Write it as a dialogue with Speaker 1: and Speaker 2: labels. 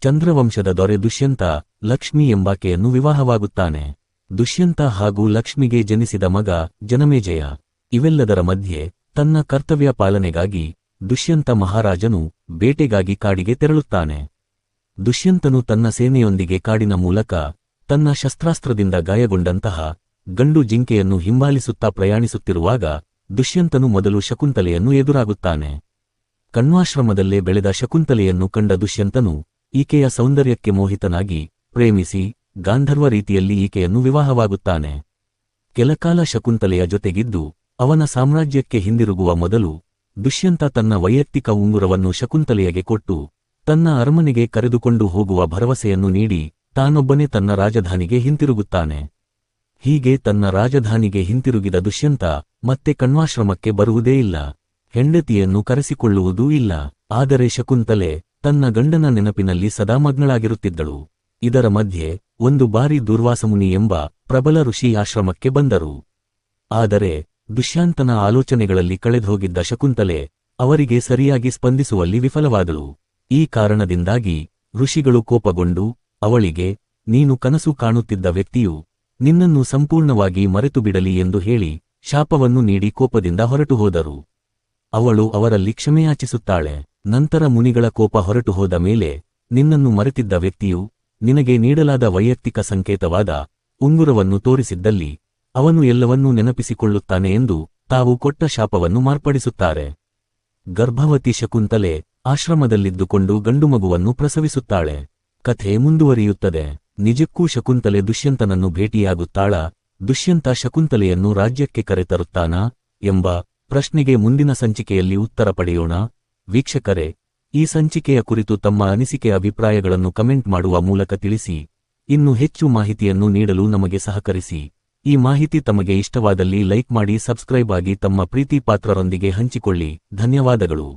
Speaker 1: ಚಂದ್ರವಂಶದ ದೊರೆ ದುಷ್ಯಂತ ಲಕ್ಷ್ಮಿ ಎಂಬಾಕೆಯನ್ನು ವಿವಾಹವಾಗುತ್ತಾನೆ. ದುಷ್ಯಂತ ಹಾಗೂ ಲಕ್ಷ್ಮಿಗೆ ಜನಿಸಿದ ಮಗ ಜನಮೇಜಯ. ಇವೆಲ್ಲದರ ಮಧ್ಯೆ ತನ್ನ ಕರ್ತವ್ಯ ಪಾಲನೆಗಾಗಿ ದುಷ್ಯಂತ ಮಹಾರಾಜನು ಬೇಟೆಗಾಗಿ ಕಾಡಿಗೆ ತೆರಳುತ್ತಾನೆ. ದುಷ್ಯಂತನು ತನ್ನ ಸೇನೆಯೊಂದಿಗೆ ಕಾಡಿನ ಮೂಲಕ ತನ್ನ ಶಸ್ತ್ರಾಸ್ತ್ರದಿಂದ ಗಾಯಗೊಂಡಂತಹ ಗಂಡು ಜಿಂಕೆಯನ್ನು ಹಿಂಬಾಲಿಸುತ್ತಾ ಪ್ರಯಾಣಿಸುತ್ತಿರುವಾಗ ದುಷ್ಯಂತನು ಮೊದಲು ಶಕುಂತಲೆಯನ್ನು ಎದುರಾಗುತ್ತಾನೆ. ಕಣ್ವಾಶ್ರಮದಲ್ಲೇ ಬೆಳೆದ ಶಕುಂತಲೆಯನ್ನು ಕಂಡ ದುಷ್ಯಂತನು ಈಕೆಯ ಸೌಂದರ್ಯಕ್ಕೆ ಮೋಹಿತನಾಗಿ ಪ್ರೇಮಿಸಿ ಗಾಂಧರ್ವ ರೀತಿಯಲ್ಲಿ ಈಕೆಯನ್ನು ವಿವಾಹವಾಗುತ್ತಾನೆ. ಕೆಲಕಾಲ ಶಕುಂತಲೆಯ ಜೊತೆಗಿದ್ದು ಅವನ ಸಾಮ್ರಾಜ್ಯಕ್ಕೆ ಹಿಂದಿರುಗುವ ಮೊದಲು ದುಷ್ಯಂತ ತನ್ನ ವೈಯಕ್ತಿಕ ಉಂಗುರವನ್ನು ಶಕುಂತಲೆಯಗೆ ಕೊಟ್ಟು ತನ್ನ ಅರಮನೆಗೆ ಕರೆದುಕೊಂಡು ಹೋಗುವ ಭರವಸೆಯನ್ನು ನೀಡಿ ತಾನೊಬ್ಬನೇ ತನ್ನ ರಾಜಧಾನಿಗೆ ಹಿಂತಿರುಗುತ್ತಾನೆ. ಹೀಗೆ ತನ್ನ ರಾಜಧಾನಿಗೆ ಹಿಂತಿರುಗಿದ ದುಷ್ಯಂತ ಮತ್ತೆ ಕಣ್ವಾಶ್ರಮಕ್ಕೆ ಬರುವುದೇ ಇಲ್ಲ. ಹೆಂಡತಿಯನ್ನು ಕರೆಸಿಕೊಳ್ಳುವುದೂ ಇಲ್ಲ. ಆದರೆ ಶಕುಂತಲೆ ತನ್ನ ಗಂಡನ ನೆನಪಿನಲ್ಲಿ ಸದಾ ಮಗ್ನಳಾಗಿರುತ್ತಿದ್ದಳು. ಇದರ ಮಧ್ಯೆ ಒಂದು ಬಾರಿ ದುರ್ವಾಸಮುನಿ ಎಂಬ ಪ್ರಬಲ ಋಷಿ ಆಶ್ರಮಕ್ಕೆ ಬಂದರು. ಆದರೆ ದುಷ್ಯಾಂತನ ಆಲೋಚನೆಗಳಲ್ಲಿ ಕಳೆದುಹೋಗಿದ್ದ ಶಕುಂತಲೆ ಅವರಿಗೆ ಸರಿಯಾಗಿ ಸ್ಪಂದಿಸುವಲ್ಲಿ ವಿಫಲವಾದಳು. ಈ ಕಾರಣದಿಂದಾಗಿ ಋಷಿಗಳು ಕೋಪಗೊಂಡು, ಅವಳಿಗೆ, ನೀನು ಕನಸು ಕಾಣುತ್ತಿದ್ದ ವ್ಯಕ್ತಿಯು ನಿನ್ನನ್ನು ಸಂಪೂರ್ಣವಾಗಿ ಮರೆತು ಬಿಡಲಿ ಎಂದು ಹೇಳಿ ಶಾಪವನ್ನು ನೀಡಿ ಕೋಪದಿಂದ ಹೊರಟು ಹೋದರು ಅವಳು ಅವರಲ್ಲಿ ಕ್ಷಮೆಯಾಚಿಸುತ್ತಾಳೆ. ನಂತರ ಮುನಿಗಳ ಕೋಪ ಹೊರಟು ಹೋದ ಮೇಲೆ ನಿನ್ನನ್ನು ಮರೆತಿದ್ದ ವ್ಯಕ್ತಿಯು ನಿನಗೆ ನೀಡಲಾದ ವೈಯಕ್ತಿಕ ಸಂಕೇತವಾದ ಉಂಗುರವನ್ನು ತೋರಿಸಿದ್ದಲ್ಲಿ ಅವನು ಎಲ್ಲವನ್ನೂ ನೆನಪಿಸಿಕೊಳ್ಳುತ್ತಾನೆ ಎಂದು ತಾವು ಕೊಟ್ಟ ಶಾಪವನ್ನು ಮಾರ್ಪಡಿಸುತ್ತಾರೆ. ಗರ್ಭವತಿ ಶಕುಂತಲೆ ಆಶ್ರಮದಲ್ಲಿದ್ದುಕೊಂಡು ಗಂಡುಮಗುವನ್ನು ಪ್ರಸವಿಸುತ್ತಾಳೆ. ಕಥೆ ಮುಂದುವರಿಯುತ್ತದೆ. ನಿಜಕ್ಕೂ ಶಕುಂತಲೆ ದುಷ್ಯಂತನನ್ನು ಭೇಟಿಯಾಗುತ್ತಾಳ. ದುಷ್ಯಂತ ಶಕುಂತಲೆಯನ್ನು ರಾಜ್ಯಕ್ಕೆ ಕರೆತರುತ್ತಾನಾ ಎಂಬ ಪ್ರಶ್ನೆಗೆ ಮುಂದಿನ ಸಂಚಿಕೆಯಲ್ಲಿ ಉತ್ತರ ಪಡೆಯೋಣ. ವೀಕ್ಷಕರೇ, ಈ ಸಂಚಿಕೆಯ ಕುರಿತು ತಮ್ಮ ಅನಿಸಿಕೆ ಅಭಿಪ್ರಾಯಗಳನ್ನು ಕಮೆಂಟ್ ಮಾಡುವ ಮೂಲಕ ತಿಳಿಸಿ, ಇನ್ನು ಹೆಚ್ಚು ಮಾಹಿತಿಯನ್ನು ನೀಡಲು ನಮಗೆ ಸಹಕರಿಸಿ. ಈ ಮಾಹಿತಿ ತಮಗೆ ಇಷ್ಟವಾದಲ್ಲಿ ಲೈಕ್ ಮಾಡಿ ಸಬ್ಸ್ಕ್ರೈಬ್ ಆಗಿ ತಮ್ಮ ಪ್ರೀತಿ ಪಾತ್ರರೊಂದಿಗೆ ಹಂಚಿಕೊಳ್ಳಿ. ಧನ್ಯವಾದಗಳು.